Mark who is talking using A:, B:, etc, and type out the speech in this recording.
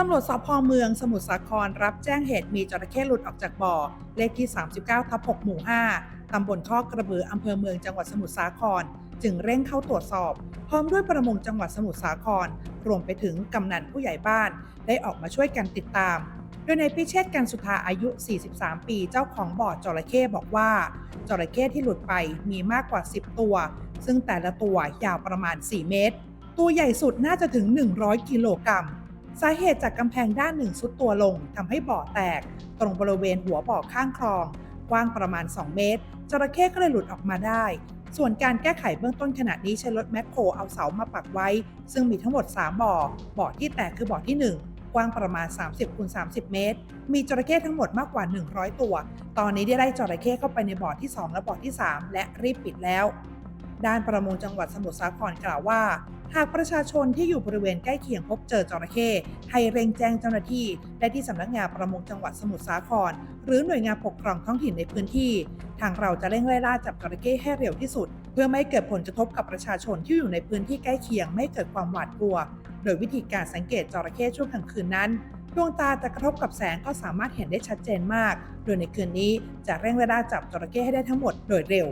A: ตำรวจสพเมืองสมุทรสาครรับแจ้งเหตุมีจระเข้หลุดออกจากบ่อ เลขที่ 39ทับ6หมู่ 5 ตำบลข้อกระบืออำเภอเมืองจังหวัดสมุทรสาคร จึงเร่งเข้าตรวจสอบ พร้อมด้วยประมงจังหวัดสมุทรสาคร รวมไปถึงกำนันผู้ใหญ่บ้าน ได้ออกมาช่วยกันติดตาม โดยในพิเชษกันสุธาอายุ 43 ปีเจ้าของบ่อจระเข้บอกว่าจระเข้ที่หลุดไปมีมากกว่า 10 ตัว ซึ่งแต่ละตัวยาวประมาณ 4 เมตร ตัวใหญ่สุดน่าจะถึง 100 กิโลกรัม สาเหตุจากกำแพงด้านหนึ่งซุดตัวลงทำให้บ่อแตก ตรงบริเวณหัวบ่อข้างคลอง กว้างประมาณ 2 เมตร จระเข้ก็เลยหลุดออกมาได้ ส่วนการแก้ไขเบื้องต้นขณะนี้ใช้รถแมคโครเอาเสามาปักไว้ ซึ่งมีทั้งหมด 3 บ่อ บ่อที่แตกคือบ่อที่ 1กว้างประมาณ 30คูณ30 เมตร มีจระเข้ทั้งหมดมากกว่า 100 ตัว ตอนนี้ได้ไล่จระเข้เข้าไปในบ่อที่ 2 และบ่อที่ 3 และรีบปิดแล้ว ด้านประมงจังหวัดสมุทรสาครกล่าวว่า หากประชาชนที่อยู่บริเวณใกล้เคียงพบเจอจระเข้ให้เร่งแจ้งเจ้าหน้าที่ได้ที่สำนักงานประมงจังหวัดสมุทรสาคร หรือหน่วยงานปกครองท้องถิ่นในพื้นที่ ทางเราจะเร่งไล่ล่าจับจระเข้ให้เร็วที่สุด เพื่อไม่ให้เกิดผลกระทบกับประชาชนที่อยู่ในพื้นที่ใกล้เคียงไม่เกิดความหวาดกลัว โดยวิธีการสังเกตจระเข้ช่วงกลางคืนนั้นดวงตาจะกระทบกับแสงก็สามารถเห็นได้ชัดเจนมาก โดยในคืนนี้จะเร่งไล่ล่าจับจระเข้ให้ได้ทั้งหมดโดยเร็ว